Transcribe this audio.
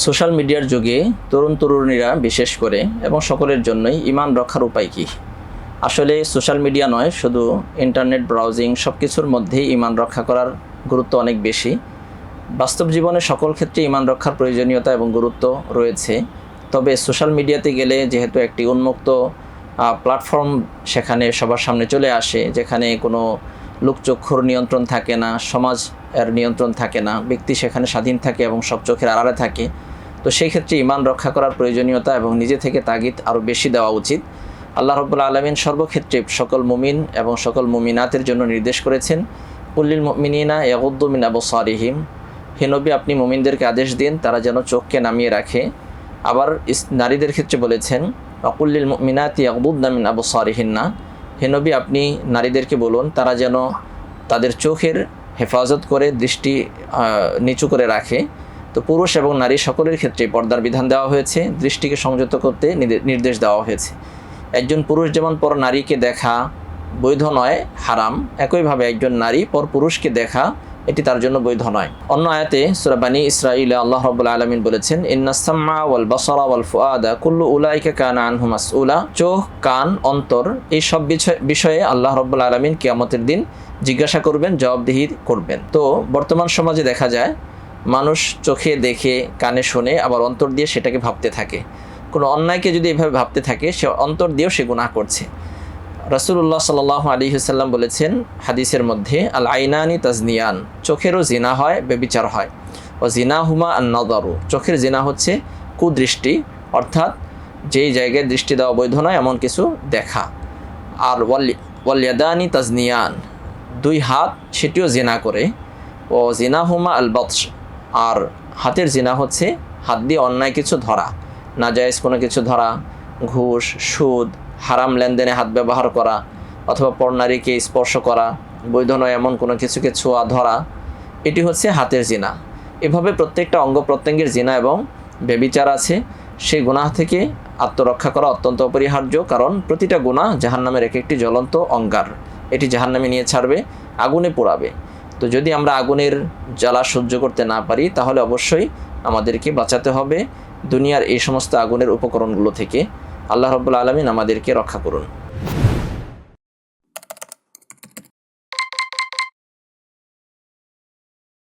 Social মিডিয়ার যুগে তরুণ তরুণীরা বিশেষ করে এবং সকলের জন্যই ইমান রক্ষার উপায় কী? আসলে সোশ্যাল মিডিয়া নয়, শুধু ইন্টারনেট, ব্রাউজিং সব কিছুর মধ্যেই ইমান রক্ষা করার গুরুত্ব অনেক বেশি। বাস্তব জীবনে সকল ক্ষেত্রে ইমান রক্ষার প্রয়োজনীয়তা এবং গুরুত্ব রয়েছে। তবে সোশ্যাল মিডিয়াতে গেলে যেহেতু একটি উন্মুক্ত প্ল্যাটফর্ম সেখানে সবার সামনে চলে আসে, যেখানে কোনো লোকচক্ষুর নিয়ন্ত্রণ থাকে না, সমাজ এর নিয়ন্ত্রণ থাকে না, ব্যক্তি সেখানে স্বাধীন থাকে এবং সব চোখের আড়ালে থাকে। তো সেই ক্ষেত্রে ইমান রক্ষা করার প্রয়োজনীয়তা এবং নিজে থেকে তাগিদ আরও বেশি দেওয়া উচিত। আল্লাহ রব্বুল্লা আলমিন সর্বক্ষেত্রে সকল মুমিন এবং সকল মুমিনাতের জন্য নির্দেশ করেছেন উল্লিল মুমিনিনা ইয়াগুদ্দুমিন আবু সারিহিম হে নবী, আপনি মুমিনদেরকে আদেশ দিন, তারা যেন চোখকে নামিয়ে রাখে। আবার নারীদের ক্ষেত্রে বলেছেন অকুল্লিল মিনাতি ইয়াকবুদ্দামিন আবু সারিহিন্না হে নবী, আপনি নারীদেরকে বলুন, তারা যেন তাদের চোখের হেফাজত করে দৃষ্টি নিচু করে রাখে। তো পুরুষ এবং নারী সকলের ক্ষেত্রে পর্দার বিধান দেওয়া হয়েছে, দৃষ্টিকে সংযত করতে নির্দে- নির্দেশ দেওয়া হয়েছে। একজন পুরুষ যেমন পর নারীকে দেখা বৈধ নয়, হারাম। একইভাবে একজন নারী পর পুরুষকে দেখা এটি তার জন্য বৈধ নয়। অন্য আয়াতে সুরাবানি ইসরাইল আল্লাহ রবুল্লা আলমিন বলেছেন ফুআদা, কুল্লু মাসউলা। চোখ, কান, অন্তর, এই সব বিষয়- আল্লাহ রব্বুল আলমিন কিয়ামতের দিন জিজ্ঞাসা করবেন, জবাবদিহি করবেন। তো বর্তমান সমাজে দেখা যায়, মানুষ চোখে দেখে, কানে শুনে, আবার অন্তর দিয়ে সেটাকে ভাবতে থাকে। কোনো অন্যায়কে যদি এভাবে ভাবতে থাকে, সে অন্তর দিয়েও সে গুনাহ করছে। রাসুল্লাহ সাল আলী হুসাল্লাম বলেছেন হাদিসের মধ্যে আল আইনানি তাজনিয়ান চোখেরও জিনা হয়, বেবিচার হয়। ও জিনা হুমা আর নদারু চোখের জিনা হচ্ছে কুদৃষ্টি, অর্থাৎ যেই জায়গায় দৃষ্টি দেওয়া বৈধ নয়, এমন কিছু দেখা। আর ওয়ালি ওয়ালিয়াদানি তাজনিয়ান দুই হাত, সেটিও জিনা করে। ও জিনা হুমা আল বৎস আর হাতের জিনা হচ্ছে হাত দিয়ে অন্যায় কিছু ধরা, নাজায়েজ কোনো কিছু ধরা, ঘুষ, সুদ হারাম লেনদেনে হাত ব্যবহার করা অথবা পরনারীকে স্পর্শ করা, বৈধ নয় এমন কোনো কিছুকে ছোঁয়া ধরা, এটি হচ্ছে হাতের জিনা। এভাবে প্রত্যেকটা অঙ্গ প্রত্যঙ্গের জিনা এবং বেবিচার আছে। সেই গুনাহ থেকে আত্মরক্ষা করা অত্যন্ত অপরিহার্য কারণ প্রতিটা গুনাহ জাহান্নামের এক একটি জ্বলন্ত অঙ্গার। এটি জাহান্নামে নিয়ে ছাড়বে, আগুনে পোড়াবে। তো যদি আমরা আগুনের জ্বালা সহ্য করতে না পারি, তাহলে অবশ্যই আমাদেরকে বাঁচাতে হবে দুনিয়ার এই সমস্ত আগুনের উপকরণগুলো থেকে। আল্লাহ রব্বুল আলমিন আমাদেরকে রক্ষা করুন।